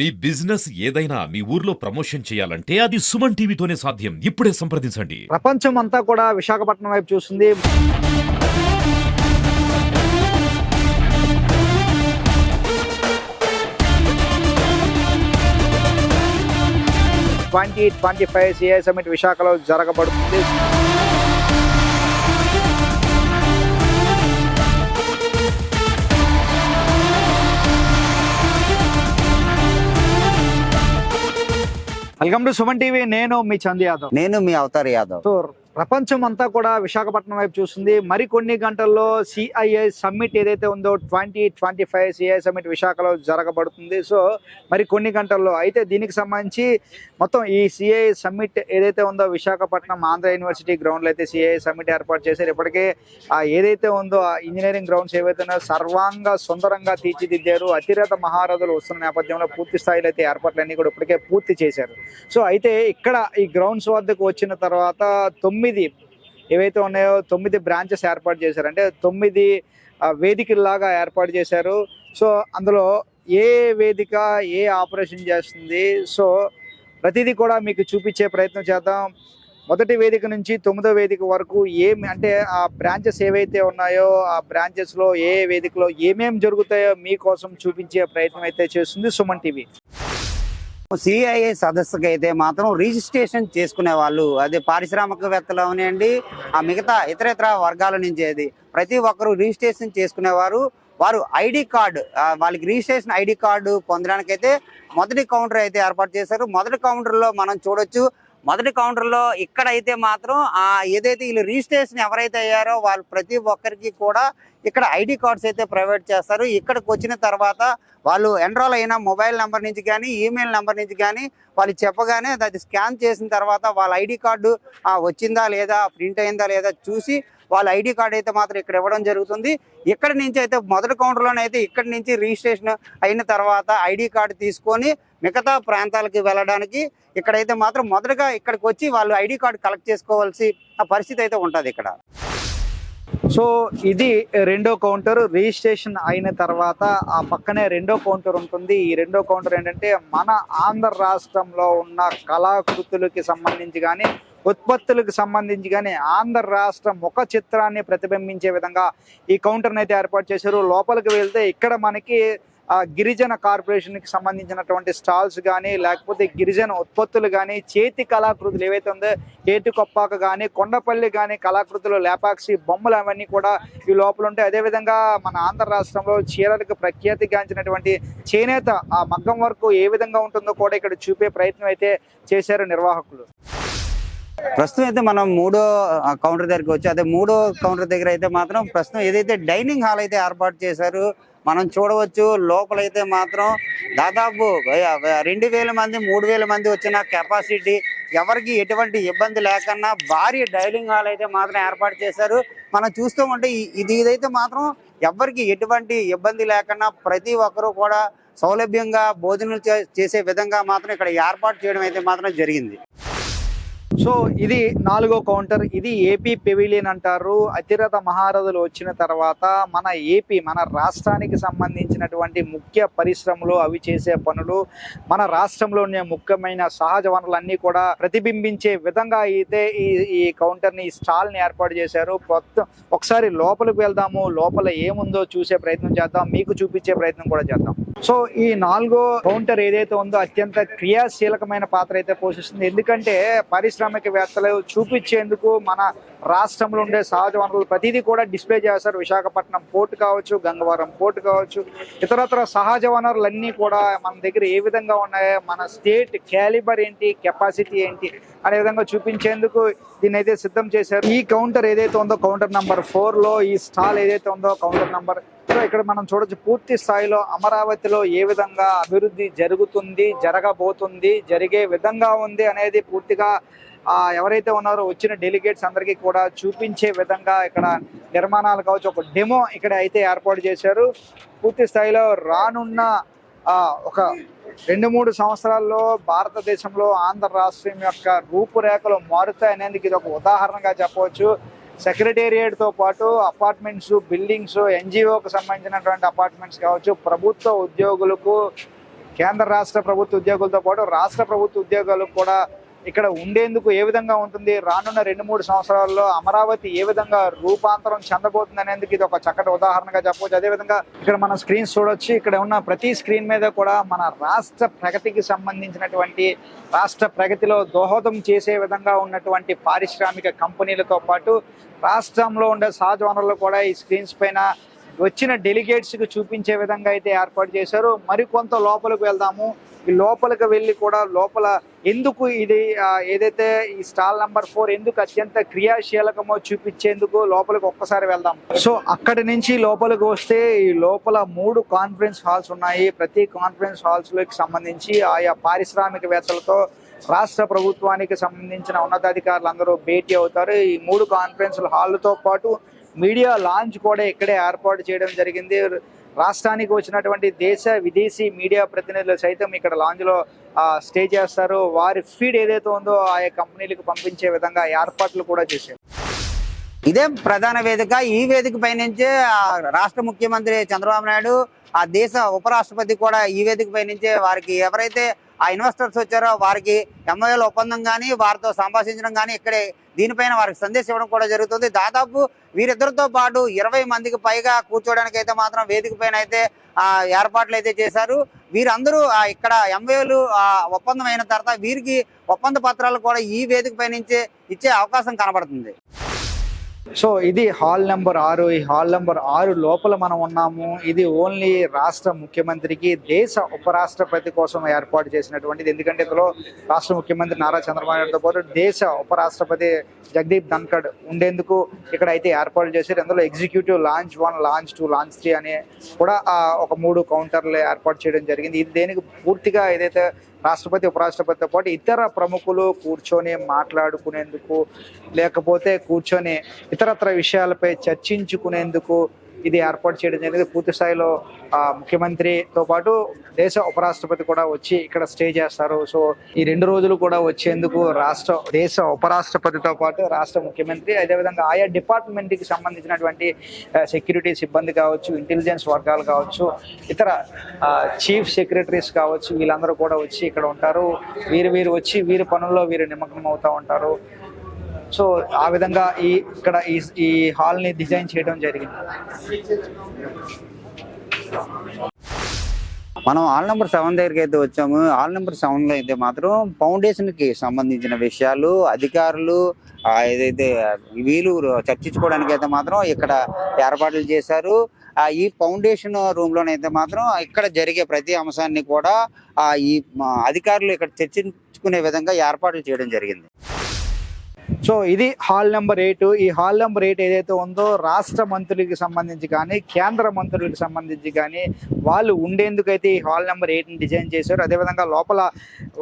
మీ business ఏదైనా మీ ఊర్లో promotion చేయాలంటే అది సుమన్ టీవీతోనే సాధ్యం. ఇప్పుడే సంప్రదించండి. ప్రపంచం అంతా కూడా విశాఖపట్నం వైపు చూస్తుంది. Twenty twenty five CI summit విశాఖలో జరగబడుతుంది. వెల్కమ్ టు సుమన్ టీవీ నేను మీ చంద్ యాదవ్. నేను మీ అవతార్ యాదవ్. సో ప్రపంచం అంతా కూడా విశాఖపట్నం వైపు చూస్తుంది. మరికొన్ని గంటల్లో సిఐఐ సమ్మిట్ ఏదైతే ఉందో twenty twenty five CI summit విశాఖలో జరగబడుతుంది. సో మరి కొన్ని గంటల్లో అయితే దీనికి సంబంధించి మొత్తం ఈ సిఐ సమ్మిట్ ఏదైతే ఉందో విశాఖపట్నం ఆంధ్ర యూనివర్సిటీ గ్రౌండ్లో అయితే సిఐ సమ్మిట్ ఏర్పాటు చేశారు. ఇప్పటికే ఆ ఏదైతే ఉందో ఆ ఇంజనీరింగ్ గ్రౌండ్స్ ఏవైతే ఉన్నాయో సర్వాంగ సుందరంగా తీర్చిదిద్దారు. అతిరథ మహారథులు వస్తున్న నేపథ్యంలో పూర్తి స్థాయిలో అయితే ఏర్పాట్లన్నీ కూడా ఇప్పటికే పూర్తి చేశారు. సో అయితే ఇక్కడ ఈ గ్రౌండ్స్ వద్దకు వచ్చిన తర్వాత తొమ్మిది తొమ్మిది ఏవైతే ఉన్నాయో తొమ్మిది బ్రాంచెస్ ఏర్పాటు చేశారు. అంటే తొమ్మిది ఆ, వేదికల్లాగా ఏర్పాటు చేశారు. సో అందులో ఏ వేదిక ఏ ఆపరేషన్ చేస్తుంది? సో ప్రతిదీ కూడా మీకు చూపించే ప్రయత్నం చేద్దాం. మొదటి వేదిక నుంచి తొమ్మిదో వేదిక వరకు ఏమి అంటే ఆ బ్రాంచెస్ ఏవైతే ఉన్నాయో ఆ బ్రాంచెస్లో ఏ వేదికలో ఏమేమి జరుగుతాయో మీకోసం చూపించే ప్రయత్నం అయితే చేస్తుంది సుమన్ టీవీ. సిఐఏ సదస్సుకి అయితే మాత్రం రిజిస్ట్రేషన్ చేసుకునే వాళ్ళు అదే పారిశ్రామికవేత్తలు అవనివ్వండి ఆ మిగతా ఇతర ఇతర వర్గాల నుంచి అది ప్రతి ఒక్కరు రిజిస్ట్రేషన్ చేసుకునేవారు. వారు ఐడి కార్డు వాళ్ళకి రిజిస్ట్రేషన్ ఐడి కార్డు పొందడానికైతే మొదటి కౌంటర్ అయితే ఏర్పాటు చేశారు. మొదటి కౌంటర్లో మనం చూడొచ్చు మొదటి కౌంటర్లో ఇక్కడ అయితే మాత్రం ఆ ఏదైతే వీళ్ళు రిజిస్ట్రేషన్ ఎవరైతే అయ్యారో వాళ్ళు ప్రతి ఒక్కరికి కూడా ఇక్కడ ఐడి కార్డ్స్ అయితే ప్రొవైడ్ చేస్తారు. ఇక్కడికి వచ్చిన తర్వాత వాళ్ళు ఎన్రోల్ అయిన మొబైల్ నెంబర్ నుంచి కానీ ఈమెయిల్ నెంబర్ నుంచి కానీ వాళ్ళు చెప్పగానే అది స్కాన్ చేసిన తర్వాత వాళ్ళ ఐడి కార్డు వచ్చిందా లేదా ప్రింట్ అయిందా లేదా చూసి వాళ్ళ ఐడి కార్డు అయితే మాత్రం ఇక్కడ ఇవ్వడం జరుగుతుంది. ఇక్కడ నుంచి అయితే మొదటి కౌంటర్లోనే అయితే ఇక్కడ నుంచి రిజిస్ట్రేషన్ అయిన తర్వాత ఐడి కార్డు తీసుకొని మిగతా ప్రాంతాలకు వెళ్ళడానికి ఇక్కడైతే మాత్రం మొదటగా ఇక్కడికి వచ్చి వాళ్ళు ఐడి కార్డు కలెక్ట్ చేసుకోవాల్సి ఆ పరిస్థితి అయితే ఉంటుంది ఇక్కడ. సో ఇది రెండో కౌంటర్. రిజిస్ట్రేషన్ అయిన తర్వాత ఆ పక్కనే రెండో కౌంటర్ ఉంటుంది. ఈ రెండో కౌంటర్ ఏంటంటే మన ఆంధ్ర రాష్ట్రంలో ఉన్న కళాకృతులకి సంబంధించి కానీ ఉత్పత్తులకు సంబంధించి కానీ ఆంధ్ర రాష్ట్ర ముఖ చిత్రాన్ని ప్రతిబింబించే విధంగా ఈ కౌంటర్ని అయితే ఏర్పాటు చేశారు. లోపలికి వెళ్తే ఇక్కడ మనకి ఆ గిరిజన కార్పొరేషన్కి సంబంధించినటువంటి స్టాల్స్ కానీ లేకపోతే గిరిజన ఉత్పత్తులు కానీ చేతి కళాకృతులు ఏవైతే ఉందో ఏటికొప్పాక కానీ కొండపల్లి కానీ కళాకృతులు లేపాక్షి బొమ్మలు అవన్నీ కూడా ఈ లోపల ఉంటాయి. అదేవిధంగా మన ఆంధ్ర రాష్ట్రంలో చీరలకు ప్రఖ్యాతిగాంచినటువంటి చేనేత ఆ మగ్గం వరకు ఏ విధంగా ఉంటుందో కూడా ఇక్కడ చూపే ప్రయత్నం అయితే చేశారు నిర్వాహకులు. ప్రస్తుతం అయితే మనం మూడో కౌంటర్ దగ్గరికి వచ్చి అదే మూడో కౌంటర్ దగ్గర అయితే మాత్రం ప్రస్తుతం ఏదైతే డైనింగ్ హాల్ అయితే ఏర్పాటు చేశారు మనం చూడవచ్చు లోపలైతే మాత్రం దాదాపు రెండు వేల మంది మూడు వేల మంది వచ్చిన కెపాసిటీ ఎవరికి ఎటువంటి ఇబ్బంది లేకన్నా భారీ డైనింగ్ హాల్ అయితే మాత్రం ఏర్పాటు చేశారు. మనం చూస్తూ ఉంటే ఇది ఇదైతే మాత్రం ఎవరికి ఎటువంటి ఇబ్బంది లేకన్నా ప్రతి ఒక్కరూ కూడా సౌలభ్యంగా భోజనం చేసే విధంగా మాత్రం ఇక్కడ ఏర్పాటు చేయడం అయితే మాత్రం జరిగింది. సో ఇది నాలుగో కౌంటర్. ఇది ఏపీ పెవిలియన్ అంటారు. అతిరథ మహారథులు వచ్చిన తర్వాత మన ఏపీ మన రాష్ట్రానికి సంబంధించినటువంటి ముఖ్య పరిశ్రమలు అవి చేసే పనులు మన రాష్ట్రంలోనే ముఖ్యమైన సహజ వనరులన్నీ కూడా ప్రతిబింబించే విధంగా అయితే ఈ ఈ కౌంటర్ని ఈ స్టాల్ని ఏర్పాటు చేశారు. ఒకసారి లోపలికి వెళ్దాము లోపల ఏముందో చూసే ప్రయత్నం చేద్దాం మీకు చూపించే ప్రయత్నం కూడా చేద్దాం. సో ఈ నాలుగో కౌంటర్ ఏదైతే ఉందో అత్యంత క్రియాశీలకమైన పాత్ర అయితే పోషిస్తుంది. ఎందుకంటే పరిశ్రమ పారిశ్రామికవేత్తలు చూపించేందుకు మన రాష్ట్రంలో ఉండే సహజ వనరులు ప్రతిదీ కూడా డిస్ప్లే చేస్తారు విశాఖపట్నం పోర్ట్ కావచ్చు గంగవరం పోర్ట్ కావచ్చు. ఇతరత్ర సహజ వనరులన్నీ కూడా మన దగ్గర ఏ విధంగా ఉన్నాయో మన స్టేట్ క్యాలిబర్ ఏంటి కెపాసిటీ ఏంటి అనే విధంగా చూపించేందుకు దీన్ని అయితే సిద్ధం చేశారు. ఈ కౌంటర్ ఏదైతే ఉందో కౌంటర్ నంబర్ ఫోర్లో ఈ స్టాల్ ఏదైతే ఉందో కౌంటర్ నంబర్ సో ఇక్కడ మనం చూడొచ్చు పూర్తి స్థాయిలో అమరావతిలో ఏ విధంగా అభివృద్ధి జరుగుతుంది జరగబోతుంది జరిగే విధంగా ఉంది అనేది పూర్తిగా ఎవరైతే ఉన్నారో వచ్చిన డెలిగేట్స్ అందరికీ కూడా చూపించే విధంగా ఇక్కడ నిర్మాణాలు కావచ్చు ఒక డెమో ఇక్కడ అయితే ఏర్పాటు చేశారు. పూర్తి స్థాయిలో రానున్న ఒక రెండు మూడు సంవత్సరాల్లో భారతదేశంలో ఆంధ్ర రాష్ట్రం యొక్క రూపురేఖలు మారుతాయనేందుకు ఇది ఒక ఉదాహరణగా చెప్పవచ్చు. సెక్రటేరియట్తో పాటు అపార్ట్మెంట్స్ బిల్డింగ్స్ ఎన్జిఓకి సంబంధించినటువంటి అపార్ట్మెంట్స్ కావచ్చు ప్రభుత్వ ఉద్యోగులకు కేంద్ర రాష్ట్ర ప్రభుత్వ ఉద్యోగులతో పాటు రాష్ట్ర ప్రభుత్వ ఉద్యోగాలకు కూడా ఇక్కడ ఉండేందుకు ఏ విధంగా ఉంటుంది? రానున్న రెండు మూడు సంవత్సరాల్లో అమరావతి ఏ విధంగా రూపాంతరం చెందబోతుంది అనేందుకు ఇది ఒక చక్కటి ఉదాహరణగా చెప్పవచ్చు. అదేవిధంగా ఇక్కడ మన స్క్రీన్స్ చూడొచ్చు. ఇక్కడ ఉన్న ప్రతి స్క్రీన్ మీద కూడా మన రాష్ట్ర ప్రగతికి సంబంధించినటువంటి రాష్ట్ర ప్రగతిలో దోహదం చేసే విధంగా ఉన్నటువంటి పారిశ్రామిక కంపెనీలతో పాటు రాష్ట్రంలో ఉండే సహజ వనరులు కూడా ఈ స్క్రీన్స్ పైన వచ్చిన డెలిగేట్స్కి చూపించే విధంగా అయితే ఏర్పాటు చేశారు. మరికొంత లోపలికి వెళ్దాము. లోపలికి వెళ్ళి కూడా లోపల ఎందుకు ఇది ఏదైతే ఈ స్టాల్ నంబర్ ఫోర్ ఎందుకు అత్యంత క్రియాశీలకమో చూపించేందుకు లోపలికి ఒక్కసారి వెళ్దాం. సో అక్కడి నుంచి లోపలికి వస్తే ఈ లోపల మూడు కాన్ఫరెన్స్ హాల్స్ ఉన్నాయి. ప్రతి కాన్ఫరెన్స్ హాల్స్లోకి సంబంధించి ఆయా పారిశ్రామికవేత్తలతో రాష్ట్ర ప్రభుత్వానికి సంబంధించిన ఉన్నతాధికారులు అందరూ భేటీ అవుతారు. ఈ మూడు కాన్ఫరెన్స్ హాల్తో పాటు మీడియా లాంచ్ కూడా ఇక్కడే ఏర్పాటు చేయడం జరిగింది. రాష్ట్రానికి వచ్చినటువంటి దేశ విదేశీ మీడియా ప్రతినిధులు సైతం ఇక్కడ లాంజ్లో స్టే చేస్తారు. వారి ఫీడ్ ఏదైతే ఉందో ఆయా కంపెనీలకు పంపించే విధంగా ఏర్పాట్లు కూడా చేశారు. ఇదే ప్రధాన వేదిక. ఈ వేదిక పైనుంచే ఆ రాష్ట్ర ముఖ్యమంత్రి చంద్రబాబు నాయుడు ఆ దేశ ఉపరాష్ట్రపతి కూడా ఈ వేదిక పైనుంచే వారికి ఎవరైతే ఆ ఇన్వెస్టర్స్ వచ్చారో వారికి ఎంఓఎల్ ఒప్పందం కానీ వారితో సంభాషించడం కానీ ఇక్కడే దీనిపైన వారికి సందేశం ఇవ్వడం కూడా జరుగుతుంది. దాదాపు వీరిద్దరితో పాటు ఇరవై మందికి పైగా కూర్చోవడానికి అయితే మాత్రం వేదిక పైన అయితే ఏర్పాట్లు అయితే చేశారు. వీరందరూ ఇక్కడ ఎంఓఏలు ఒప్పందం అయిన తర్వాత వీరికి ఒప్పంద పత్రాలు కూడా ఈ వేదిక పై నుంచే ఇచ్చే అవకాశం కనబడుతుంది. సో ఇది హాల్ నెంబర్ ఆరు. ఈ హాల్ నెంబర్ ఆరు లోపల మనం ఉన్నాము. ఇది ఓన్లీ రాష్ట్ర ముఖ్యమంత్రికి దేశ ఉపరాష్ట్రపతి కోసం ఏర్పాటు చేసినటువంటిది. ఎందుకంటే ఇందులో రాష్ట్ర ముఖ్యమంత్రి నారా చంద్రబాబు నాయుడుతో పాటు దేశ ఉపరాష్ట్రపతి జగదీప్ ధన్కడ్ ఉండేందుకు ఇక్కడ అయితే ఏర్పాటు చేశారు. ఇందులో executive lounge one lounge two lounge three అనే కూడా ఒక మూడు కౌంటర్లు ఏర్పాటు చేయడం జరిగింది. ఇది దేనికి పూర్తిగా ఏదైతే రాష్ట్రపతి ఉపరాష్ట్రపతితో పాటు ఇతర ప్రముఖులు కూర్చొని మాట్లాడుకునేందుకు లేకపోతే కూర్చొని ఇతరత్ర విషయాలపై చర్చించుకునేందుకు ఇది ఏర్పాటు చేయడం జరిగింది. పూర్తి స్థాయిలో ముఖ్యమంత్రితో పాటు దేశ ఉపరాష్ట్రపతి కూడా వచ్చి ఇక్కడ స్టే చేస్తారు. సో ఈ రెండు రోజులు కూడా వచ్చేందుకు రాష్ట్ర దేశ ఉపరాష్ట్రపతితో పాటు రాష్ట్ర ముఖ్యమంత్రి అదేవిధంగా ఆయా డిపార్ట్మెంట్కి సంబంధించినటువంటి సెక్యూరిటీ సిబ్బంది కావచ్చు ఇంటెలిజెన్స్ వర్గాలు కావచ్చు ఇతర చీఫ్ సెక్రటరీస్ కావచ్చు వీళ్ళందరూ కూడా వచ్చి ఇక్కడ ఉంటారు. వీరు వీరు వచ్చి వీరి పనుల్లో వీరు నిమగ్నం అవుతూ ఉంటారు. సో ఆ విధంగా ఈ ఇక్కడ ఈ ఈ హాల్ని డిజైన్ చేయడం జరిగింది. మనం ఆల్ నెంబర్ సెవెన్ దగ్గరికి అయితే వచ్చాము. ఆల్ నెంబర్ సెవెన్లో అయితే మాత్రం ఫౌండేషన్కి సంబంధించిన విషయాలు అధికారులు ఏదైతే వీలు చర్చించుకోవడానికి అయితే మాత్రం ఇక్కడ ఏర్పాట్లు చేశారు. ఆ ఈ ఫౌండేషన్ రూమ్లోనైతే మాత్రం ఇక్కడ జరిగే ప్రతి అంశాన్ని కూడా ఈ అధికారులు ఇక్కడ చర్చించుకునే విధంగా ఏర్పాట్లు చేయడం జరిగింది. సో ఇది హాల్ నెంబర్ ఎయిట్. ఈ హాల్ నెంబర్ ఎయిట్ ఏదైతే ఉందో రాష్ట్ర మంత్రులకి సంబంధించి కానీ కేంద్ర మంత్రులకి సంబంధించి కానీ వాళ్ళు ఉండేందుకైతే ఈ హాల్ నెంబర్ ఎయిట్ని డిజైన్ చేశారు. అదేవిధంగా లోపల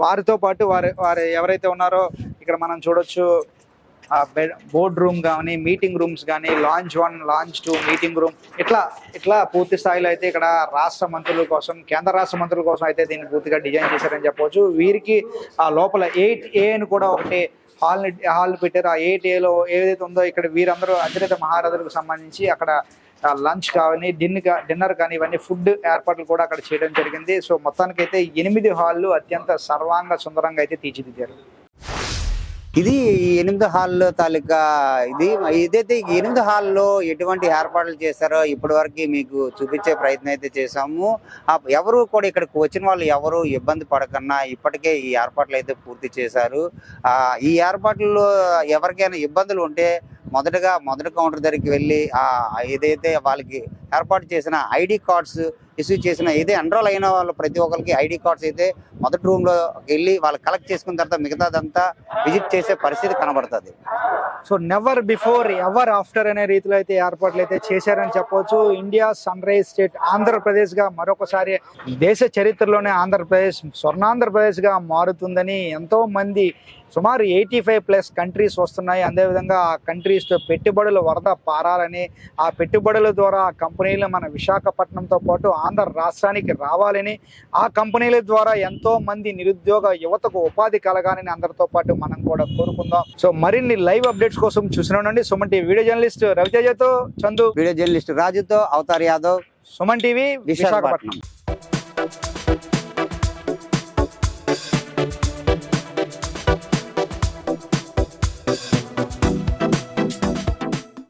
వారితో పాటు వారు వారు ఎవరైతే ఉన్నారో ఇక్కడ మనం చూడొచ్చు ఆ బెడ్ బోర్డ్ రూమ్ కానీ మీటింగ్ రూమ్స్ కానీ lounge one lounge two meeting room ఇట్లా ఇట్లా పూర్తి స్థాయిలో అయితే ఇక్కడ రాష్ట్ర మంత్రుల కోసం కేంద్ర రాష్ట్ర మంత్రుల కోసం అయితే దీన్ని పూర్తిగా డిజైన్ చేశారని చెప్పవచ్చు. వీరికి ఆ లోపల ఎయిట్ ఏ అని కూడా ఒకటి హాల్ హాల్ పెట్టారు. ఆ ఎయిట్ ఏలో ఏదైతే ఉందో ఇక్కడ వీరందరూ అతిరథ మహారథులకు సంబంధించి అక్కడ లంచ్ కానీ డిన్ డిన్నర్ కానీ ఇవన్నీ ఫుడ్ ఏర్పాట్లు కూడా అక్కడ చేయడం జరిగింది. సో మొత్తానికైతే ఎనిమిది హాళ్ళు అత్యంత సర్వాంగ సుందరంగా అయితే తీర్చిదిద్దారు. ఇది ఎనిమిది హాల్లో తాలూకా ఇది ఇదైతే ఎనిమిది హాల్లో ఎటువంటి ఏర్పాట్లు చేశారో ఇప్పటి వరకు మీకు చూపించే ప్రయత్నం అయితే చేశాము. ఎవరు కూడా ఇక్కడికి వచ్చిన వాళ్ళు ఎవరు ఇబ్బంది పడకన్నా ఇప్పటికే ఈ ఏర్పాట్లు అయితే పూర్తి చేశారు. ఈ ఏర్పాట్లలో ఎవరికైనా ఇబ్బందులు ఉంటే మొదటగా మొదటి కౌంటర్ దగ్గరికి వెళ్ళి ఏదైతే వాళ్ళకి ఏర్పాటు చేసిన ఐడి కార్డ్స్ ఇష్యూ చేసిన ఏదే ఎన్రోల్ అయిన వాళ్ళు ప్రతి ఒక్కరికి ఐడి కార్డ్స్ అయితే మొదటి రూమ్లో వెళ్ళి వాళ్ళు కలెక్ట్ చేసుకున్న తర్వాత మిగతాదంతా విజిట్ చేసే పరిస్థితి కనబడుతుంది. So never before ever after అనే రీతిలో అయితే ఏర్పాట్లు అయితే చేశారని చెప్పవచ్చు ఇండియా సన్ రైజ్ స్టేట్ ఆంధ్రప్రదేశ్గా మరొకసారి దేశ చరిత్రలోనే ఆంధ్రప్రదేశ్ స్వర్ణాంధ్రప్రదేశ్గా మారుతుందని ఎంతో మంది సుమారు ఎయిటీ ఫైవ్ ప్లస్ కంట్రీస్ వస్తున్నాయి అదేవిధంగా ఆ కంట్రీస్తో పెట్టుబడులు వరద పారాలని ఆ పెట్టుబడుల ద్వారా ఆ కంపెనీలు మన విశాఖపట్నంతో పాటు ఆంధ్ర రాష్ట్రానికి రావాలని ఆ కంపెనీల ద్వారా ఎంతో మంది నిరుద్యోగ యువతకు ఉపాధి కలగాలని అందరితో పాటు మనం కూడా కోరుకుందాం. సో మరిన్ని లైవ్ అప్డేట్స్ కోసం చూసిన ఉండండి. సుమన్ టీవీ వీడియో జర్నలిస్ట్ రవితేజతో చందు. వీడియో జర్నలిస్ట్ రాజుతో అవతార్ యాదవ్ సుమన్ టీవీ విశాఖపట్నం.